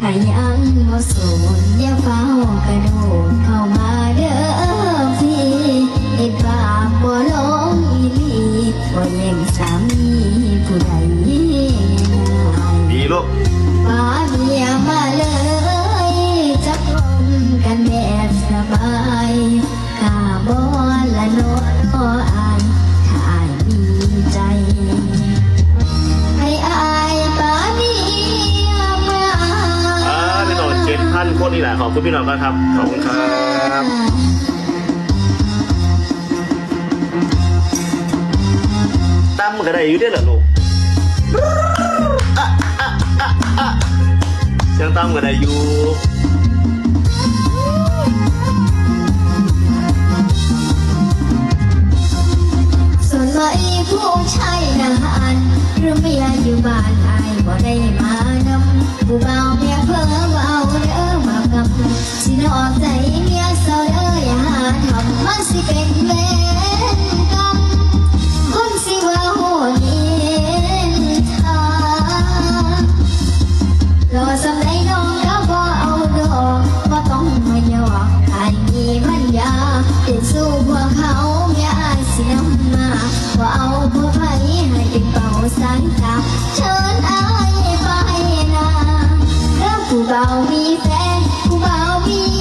หายังบ่สูย่าเฝ้ากระโดดเข้ามาเด้อพี่ไอ้ปากบ่ลงอีหลีบ่แย่งสามีผู้ใดน พันคนนี้แหละขอบคุณพี่น้องครับ ขอบคุณครับตั้มก็ได้อยู่เด้วยเหรอลูกเสีงตั้มก็ได้อยู่ส่วนว่ผู้ชายนานหรือไม่ยอยู่บ้าน ว่าเอาผู้ใคให้เป่าสักเชิญอายไนาเรื่ผู้เบามีแฟนผู้เบามี